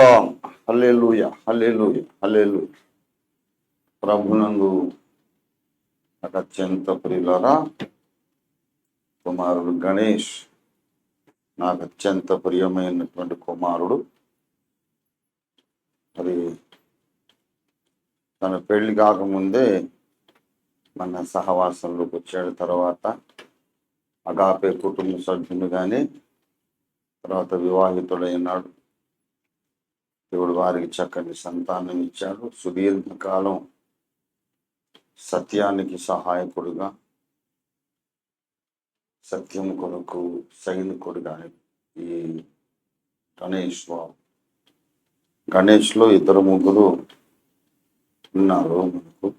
Hallelujah hallelujah హల్లేలు ప్రభునందు నాకు అత్యంత ప్రియులరా కుమారుడు గణేష్ నాకు అత్యంత ప్రియమైనటువంటి కుమారుడు. మరి తన పెళ్ళి కాకముందే మన సహవాసంలోకి వచ్చాడు తర్వాత అగాపే కుటుంబ సభ్యునిగానే తర్వాత వివాహితుడైనాడు. దేవుడు వారికి చక్కని సంతానం ఇచ్చాడు. సుదీర్ఘకాలం సత్యానికి సహాయకుడుగా సత్యం కొరకు సైనికుడుగా ఈ గణేష్ బాబు. గణేష్లో ఇద్దరు ముగ్గురు ఉన్నారు మనకు.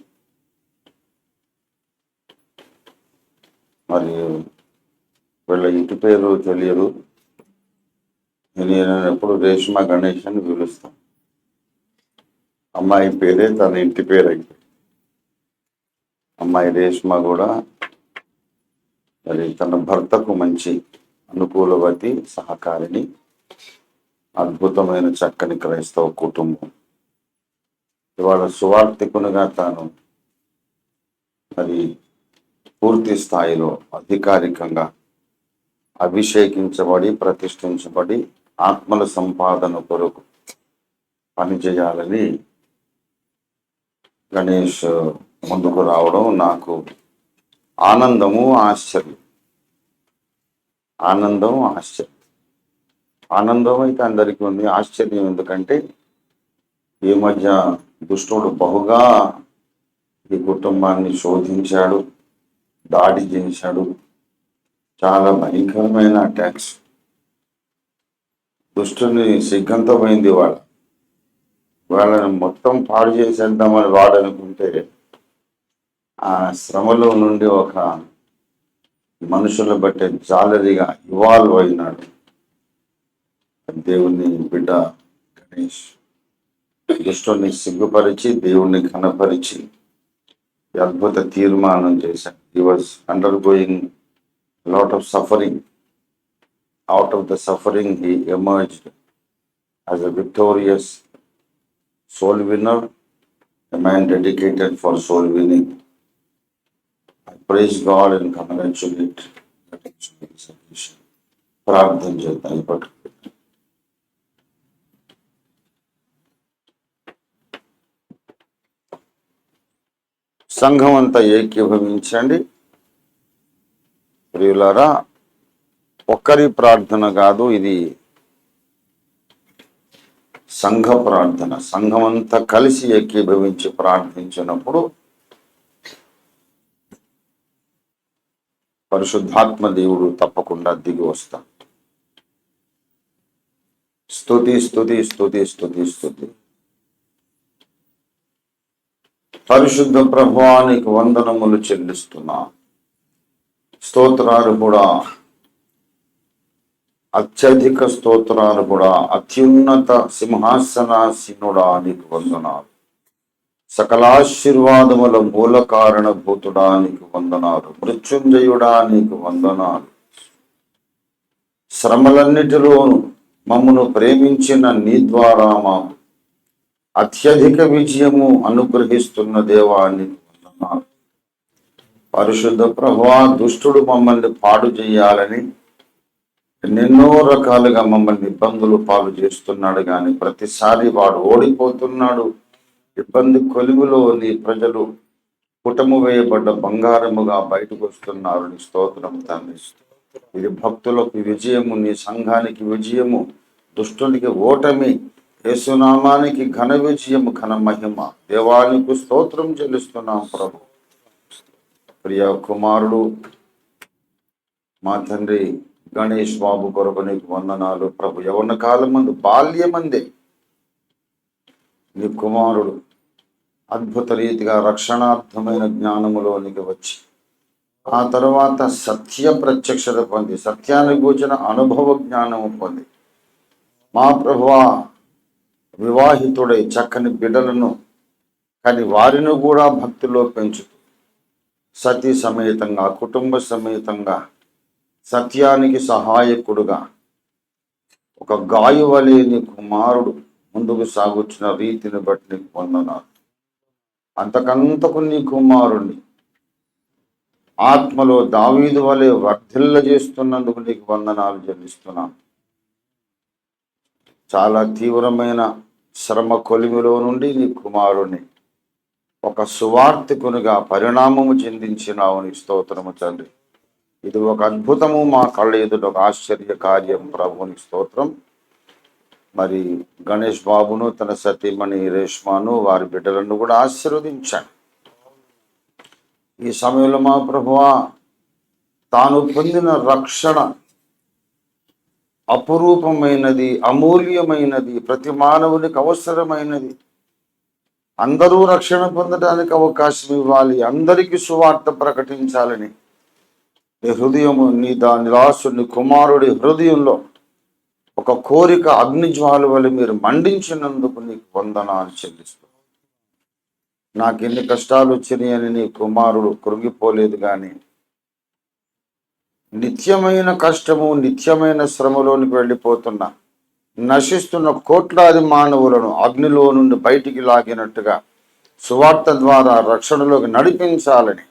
మరి వీళ్ళ ఇంటి పేరు తెలియదు. నేను ఎప్పుడు రేష్మా గణేష్ అని పిలుస్తాను అమ్మాయి పేరే తన ఇంటి పేరు అయితే అమ్మాయి రేష్మ కూడా మరి తన భర్తకు మంచి అనుకూలవతి సహకారిని అద్భుతమైన చక్కని క్రైస్తవ కుటుంబం. ఇవాళ సువార్థికునిగా తాను మరి పూర్తి స్థాయిలో అధికారికంగా అభిషేకించబడి ప్రతిష్ఠించబడి ఆత్మల సంపాదన కొరకు పనిచేయాలని గణేష్ ముందుకు రావడం నాకు ఆనందము ఆశ్చర్యం. ఆనందం ఆశ్చర్యం. ఆనందం అయితే అందరికీ ఉంది ఆశ్చర్యం ఎందుకంటే ఈ మధ్య దుష్టుడు బహుగా ఈ కుటుంబాన్ని శోధించాడు దాడి చేశాడు. చాలా భయంకరమైన అటాక్స్ దుష్టుని సిగ్గంతమైంది వాళ్ళ వాళ్ళని మొత్తం పాడు చేసేద్దామని వాడనుకుంటే ఆ శ్రమలో నుండి ఒక మనుషులు బట్టే జాలరిగా ఇవాల్వ్ అయినాడు. దేవుని బిడ్డ గణేష్. దుష్టుని సిగ్గుపరిచి దేవుణ్ణి కనపరిచి అద్భుత తీర్మానం చేశాడు. He was undergoing lot of suffering out of the suffering he emerged as a victorious soul winner, a man dedicated for soul winning. I praise God and congratulate ప్రార్థన చేద్దాం ఇప్పటి సంఘం అంతా ఏకీభవించండి ప్రియులారా ఒక్కరి ప్రార్థన కాదు ఇది సంఘ ప్రార్థన. సంఘం అంతా కలిసి ఏకీభవించి ప్రార్థించినప్పుడు పరిశుద్ధాత్మ దేవుడు తప్పకుండా దిగి వస్తా. స్తుతి స్థుతి స్థుతి స్థుతి స్థుతి పరిశుద్ధ ప్రభువానికి వందనములు చెల్లిస్తున్నా. స్తోత్రాలు కూడా అత్యధిక స్తోత్రాలు కూడా అత్యున్నత సింహాసనాసీనుడా నీకు వందనాలు. సకలాశీర్వాదముల మూల కారణభూతుడా నీకు వందనాలు. మృత్యుంజయుడా నీకు వందనాలు. శ్రమలన్నిటిలోను మమ్మను ప్రేమించిన నీ ద్వారా మాకు అత్యధిక విజయము అనుగ్రహిస్తున్న దేవా నీకు వందనాలు. పరిశుద్ధ ప్రభువా దుష్టుడు మమ్మల్ని పాడు చేయాలని ఎన్నెన్నో రకాలుగా మమ్మల్ని ఇబ్బందులు పాలు చేస్తున్నాడు కానీ ప్రతిసారి వాడు ఓడిపోతున్నాడు. ఇబ్బంది కొలువులో నీ ప్రజలు కుటము వేయబడ్డ బంగారముగా బయటకు వస్తున్నారు నీ స్తోత్రం తండ్రి. ఇది భక్తులకు విజయము నీ సంఘానికి విజయము దుష్టునికి ఓటమి యేసునామానికి ఘన విజయము ఘన మహిమ. దేవానికి స్తోత్రం చెల్లిస్తున్నాం ప్రభు. ప్రియ కుమారుడు మా తండ్రి గణేష్ బాబు కొరకు నీకు వందనాలు ప్రభు. యవన కాలం ముందు బాల్యమందే. నీ కుమారుడు అద్భుత రీతిగా రక్షణార్థమైన జ్ఞానములోనికి వచ్చి ఆ తర్వాత సత్య ప్రత్యక్షత పొంది సత్యాన్ని కూర్చిన అనుభవ జ్ఞానము పొంది మా ప్రభువా వివాహితుడై చక్కని బిడ్డలను కానీ వారిని కూడా భక్తిలో పెంచుతూ సతీ సమేతంగా కుటుంబ సమేతంగా సత్యానికి సహాయకుడుగా. ఒక గాయవలేని కుమారుడు ముందుకు సాగుచున్న రీతిని బట్టి నీకు వందనాలు. అంతకంతకు నీ కుమారుణ్ణి. ఆత్మలో దావీదు వలె వర్ధిల్ల చేస్తున్నందుకు నీకు వందనాలు చెల్లిస్తున్నాను. చాలా తీవ్రమైన శ్రమ కొలిమిలో నుండి నీ కుమారుని ఒక సువార్థికునిగా పరిణామము చెందించినావు నీ స్తోత్రము తండ్రి. ఇది ఒక అద్భుతము మా కళ్ళ ఎదుట ఒక ఆశ్చర్య కార్యం ప్రభుని స్తోత్రం. మరి గణేష్ బాబును తన సతీమణి రేష్మాను వారి బిడ్డలను కూడా ఆశీర్వదించాను ఈ సమయంలో మా ప్రభువా తాను పొందిన రక్షణ అపురూపమైనది అమూల్యమైనది ప్రతి మానవునికి అవసరమైనది. అందరూ రక్షణ పొందడానికి అవకాశం ఇవ్వాలి అందరికీ సువార్త ప్రకటించాలని నీ హృదయము నీ దాని రాసు నీ కుమారుడి హృదయంలో ఒక కోరిక అగ్నిజ్వాల వల్ల మీరు మండించినందుకు నీకు వందనాలు చెల్లిస్తూ. నాకు ఎన్ని కష్టాలు వచ్చినాయని నీ కుమారుడు కృంగిపోలేదు కానీ నిత్యమైన కష్టము నిత్యమైన శ్రమలోనికి వెళ్ళిపోతున్న నశిస్తున్న కోట్లాది మానవులను అగ్నిలో నుండి బయటికి లాగినట్టుగా సువార్త ద్వారా రక్షణలోకి నడిపించాలని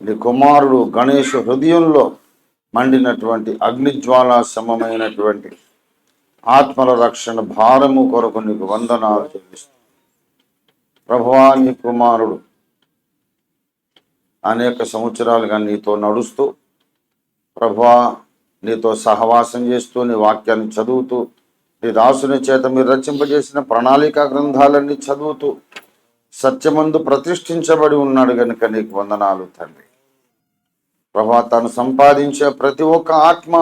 నీ కుమారుడు గణేష్ హృదయంలో మండినటువంటి అగ్నిజ్వాల సమమైనటువంటి ఆత్మల రక్షణ భారము కొరకు నీకు వందనాలు చెల్లిస్తూ ప్రభువా నీ కుమారుడు అనేక సంవత్సరాలుగా నీతో నడుస్తూ ప్రభువా నీతో సహవాసం చేస్తూ నీ వాక్యాన్ని చదువుతూ నీ దాసుని చేత మీరు రచింపజేసిన ప్రణాళిక గ్రంథాలన్నీ చదువుతూ సత్యమందు ప్రతిష్ఠించబడి ఉన్నాడు గనుక నీకు వందనాలు తండ్రి. ప్రభా తను సంపాదించే ప్రతి ఒక్క ఆత్మ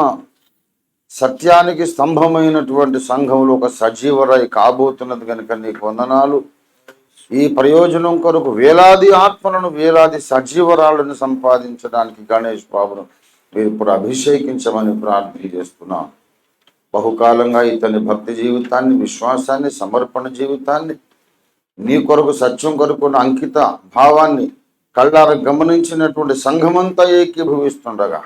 సత్యానికి స్తంభమైనటువంటి సంఘంలో ఒక సజీవరాయి కాబోతున్నది కనుక నీకు వందనాలు. ఈ ప్రయోజనం కొరకు వేలాది ఆత్మలను వేలాది సజీవరాలను సంపాదించడానికి గణేష్ బాబును మీరు ఇప్పుడు అభిషేకించమని ప్రార్థన చేస్తున్నాం. బహుకాలంగా ఇతని భక్తి జీవితాన్ని విశ్వాసాన్ని సమర్పణ జీవితాన్ని నీ కొరకు సత్యం కొరకున్న అంకిత భావాన్ని కళ్ళార గమనించినటువంటి సంఘమంతా ఏకీభవిస్తుండగా.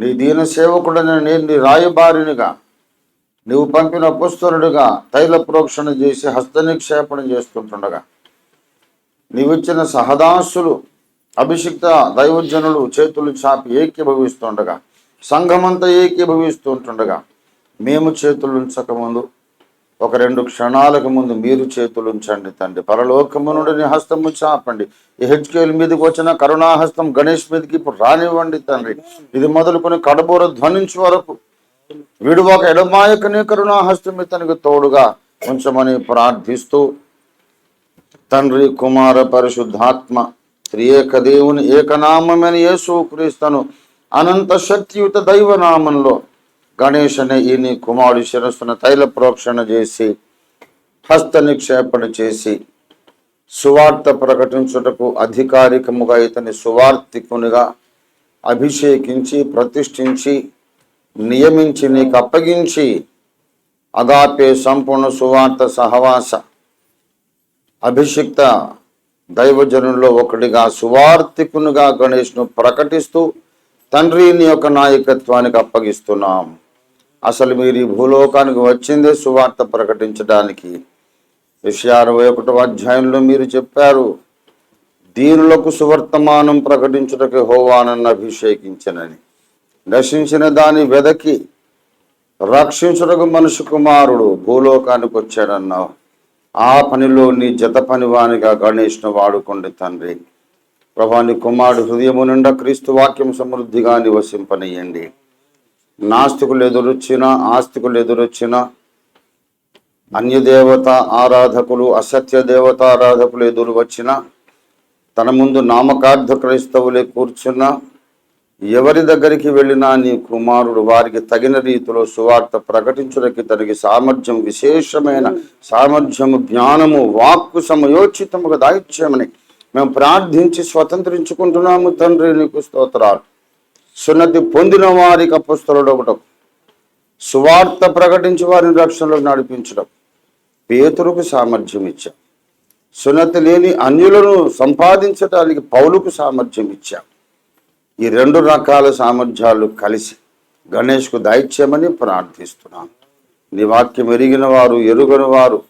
నీ దీన సేవకుడని నేను నీ రాయబారినిగా నీవు పంపిన పుస్తరుడిగా తైల ప్రోక్షణ చేసి హస్త నిక్షేపణ చేస్తుంటుండగా. నీవిచ్చిన సహదాసులు అభిషిక్త దైవజనులు చేతులు చాపి ఏకీభవిస్తుండగా. సంఘమంతా ఏకీభవిస్తుంటుండగా. మేము చేతులు ఉంచక ముందు ఒక రెండు క్షణాలకు ముందు మీరు చేతులు ఉంచండి తండ్రి. పరలోకము నుండి నీ హస్తము చాపండి. ఈ హెచ్కేల్ మీదకి వచ్చిన కరుణాహస్తం గణేష్ మీదకి ఇప్పుడు రానివ్వండి తండ్రి. ఇది మొదలుకొని కడబూర ధ్వనించి వరకు. విడువక ఎడమాయకనే కరుణాహస్తం ఇతనికి తోడుగా ఉంచమని ప్రార్థిస్తూ తండ్రి కుమార పరిశుద్ధాత్మ త్రియేక దేవుని ఏకనామమైన యేసు క్రీస్తను అనంత శక్తియుత దైవనామంలో గణేష్ అనే ఈయన కుమారుడు శిరస్సును తైల ప్రోక్షణ చేసి హస్త నిక్షేపణ చేసి సువార్త ప్రకటించుటకు అధికారికముగా ఇతని సువార్థికునిగా అభిషేకించి ప్రతిష్ఠించి నియమించి నీకు అప్పగించి అగాపే సంపూర్ణ సువార్త సహవాస అభిషిక్త దైవజనుల్లో ఒకటిగా సువార్థికునిగా గణేష్ను ప్రకటిస్తూ తండ్రి నీ యొక్క నాయకత్వానికి అప్పగిస్తున్నాం. అసలు మీరు ఈ భూలోకానికి వచ్చిందే సువార్త ప్రకటించడానికి. విషయ అరవై ఒకటవ అధ్యాయంలో మీరు చెప్పారు దీనులకు సువర్తమానం ప్రకటించుటకు హోవానన్న అభిషేకించనని. నశించిన దాని వెదకి రక్షించుటకు మనుషు కుమారుడు భూలోకానికి వచ్చాడన్నావు. ఆ పనిలో నీ జత పనివానిగా గణేష్ను వాడుకోండి తండ్రి. ప్రభాని కుమారుడు హృదయము నిండా క్రీస్తు వాక్యం సమృద్ధిగా నివసింపనీయండి. నాస్తికులు ఎదురొచ్చిన ఆస్తికులు ఎదురొచ్చిన అన్యదేవత ఆరాధకులు అసత్య దేవత ఆరాధకులు ఎదురు వచ్చిన తన ముందు నామకార్థ క్రైస్తవులే కూర్చున్న ఎవరి దగ్గరికి వెళ్ళినా నీ కుమారుడు వారికి తగిన రీతిలో సువార్త ప్రకటించడానికి తనకి సామర్థ్యం విశేషమైన సామర్థ్యము జ్ఞానము వాక్కు సమయోచితముగా దాయిచ్చామని మేము ప్రార్థించి స్వతంత్రించుకుంటున్నాము. తండ్రి నీకు స్తోత్రాలు. సున్నతి పొందిన వారికి అపుస్తలుడు ఒకటం సువార్త ప్రకటించి వారిని రక్షణలోకి నడిపించడం పేతురుకు సామర్థ్యం ఇచ్చా. సున్నతి లేని అన్యులను సంపాదించడానికి పౌలుకు సామర్థ్యం ఇచ్చాం. ఈ రెండు రకాల సామర్థ్యాలు కలిసి గణేష్కు దైత్యమని ప్రార్థిస్తున్నాను. నీ వాక్యం ఎరిగిన వారు ఎరుగని వారు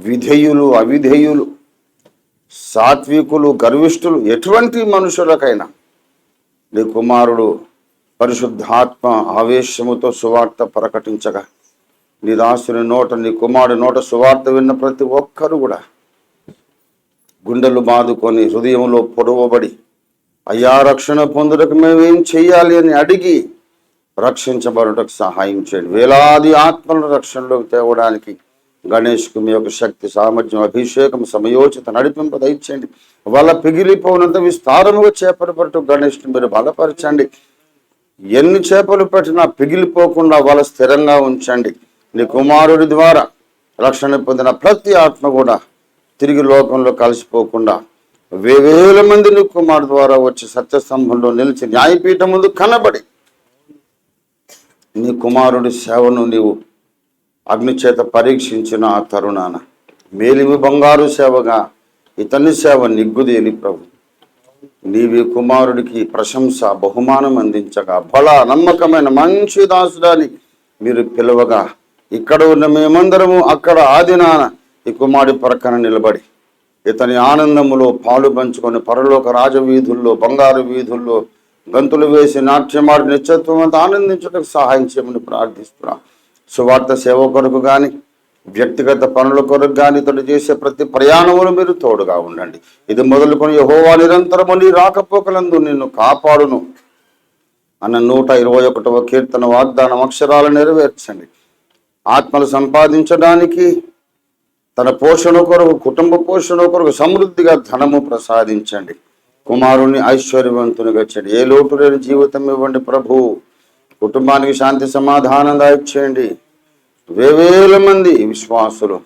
విధేయులు అవిధేయులు సాత్వికులు గర్విష్ఠులు ఎటువంటి మనుషులకైనా నీ కుమారుడు పరిశుద్ధాత్మ ఆవేశముతో సువార్త ప్రకటించగా నీ దాసుని నోట నీ కుమారుడు నోట సువార్త విన్న ప్రతి ఒక్కరు కూడా గుండెలు బాదుకొని హృదయంలో పొడవబడి అయ్యా రక్షణ పొందుటకు మేమేం చెయ్యాలి? అని అడిగి రక్షించబడుటకు సహాయం చేయండి. వేలాది ఆత్మలను రక్షణలోకి తేవడానికి గణేష్కు మీ యొక్క శక్తి సామర్థ్యం అభిషేకం సమయోచిత నడిపింప దయచేయండి. వాళ్ళ పిగిలిపోనంత విస్తారముగా చేపలపట్టు గణేష్ని మీరు బలపరచండి. ఎన్ని చేపలు పెట్టినా పిగిలిపోకుండా వాళ్ళ స్థిరంగా ఉంచండి. నీ కుమారుడి ద్వారా రక్షణ పొందిన ప్రతి ఆత్మ కూడా తిరిగి లోకంలో కలిసిపోకుండా వేవేల మంది నీ కుమారు ద్వారా వచ్చి సత్యస్తంభంలో నిలిచి న్యాయపీఠం ముందు కనబడి నీ కుమారుడి సేవను నీవు అగ్నిచేత పరీక్షించిన ఆ తరుణాన మేలివి బంగారు సేవగా ఇతని సేవ నిగ్గుదేలి ప్రభు. నీవి కుమారుడికి ప్రశంస బహుమానం అందించగా బల నమ్మకమైన మంచి దాసుడాని మీరు పిలవగా ఇక్కడ ఉన్న మేమందరము అక్కడ ఆదినాన ఈ కుమారుడి ప్రక్కన నిలబడి ఇతని ఆనందములో పాలు పంచుకొని పరలోక రాజవీధుల్లో బంగారు వీధుల్లో గంతులు వేసి నాట్యమాడి నిత్యత్వం అంతా ఆనందించడానికి సహాయం చేయమని ప్రార్థిస్తున్నాం. సువార్త సేవ కొరకు కానీ వ్యక్తిగత పనుల కొరకు కానీ ఇతడు చేసే ప్రతి ప్రయాణములు మీరు తోడుగా ఉండండి. ఇది మొదలుకొని యహోవా నిరంతరము నీ రాకపోకలందు నిన్ను కాపాడును. అన్న నూట ఇరవై ఒకటవ కీర్తన వాగ్దానం అక్షరాలు నెరవేర్చండి. ఆత్మలు సంపాదించడానికి తన పోషణ కొరకు కుటుంబ పోషణ కొరకు సమృద్ధిగా ధనము ప్రసాదించండి. కుమారుని ఐశ్వర్యవంతునిగా చేయండి. ఏ లోటు లేని జీవితం ఇవ్వండి ప్రభు. కుటుంబానికి శాంతి సమాధానం దాయిచ్చేయండి. వేవేల మంది విశ్వాసులు.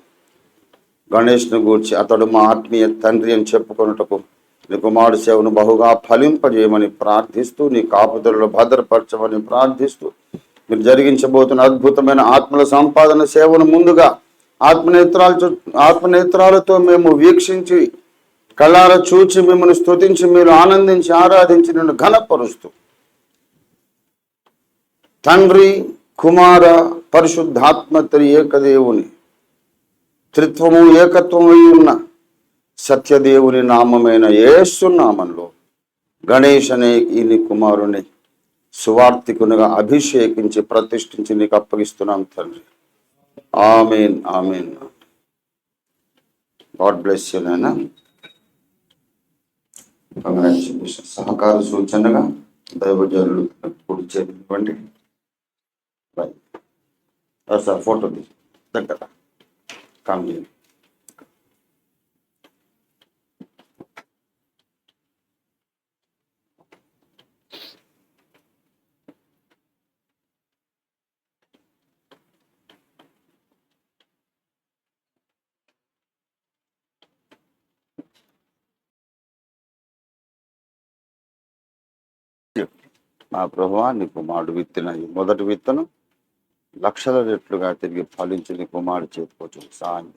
గణేష్ను గూర్చి అతడు మా ఆత్మీయ తండ్రి అని చెప్పుకొనుటకు నీ కుమారుడు సేవను బహుగా ఫలింపజేయమని ప్రార్థిస్తూ నీ కాపుదలను భద్రపరచమని ప్రార్థిస్తూ మీరు జరిగించబోతున్న అద్భుతమైన ఆత్మల సంపాదన సేవను ముందుగా ఆత్మనేత్రాలు చూ- ఆత్మనేత్రాలతో మేము వీక్షించి కళ్ళార చూచి మిమ్మల్ని స్తుతించి మీరు ఆనందించి ఆరాధించి నిన్ను ఘనపరుస్తూ తండ్రి కుమార పరిశుద్ధాత్మ త్రి ఏకదేవుని. త్రిత్వము ఏకత్వమై ఉన్న సత్యదేవుని నామమైన యేసు నామంలో గణేష్ అనే ఈ కుమారుని సువార్థికునిగా అభిషేకించి ప్రతిష్ఠించి నీకు అప్పగిస్తున్నాం తండ్రి. Amen amen. God bless you congratulation సహకార సూచనగా దైవజనులు కుడి చేతివ్వండి సార్ ఫోటో తీసి. దగ్గర కామ్ చేయండి మా ప్రభువా నీ కుమారుడు విత్తిన మొదటి విత్తనం లక్షల రెట్లుగా తిరిగి ఫలించి కుమారుడు చేతికొచ్చి సాయం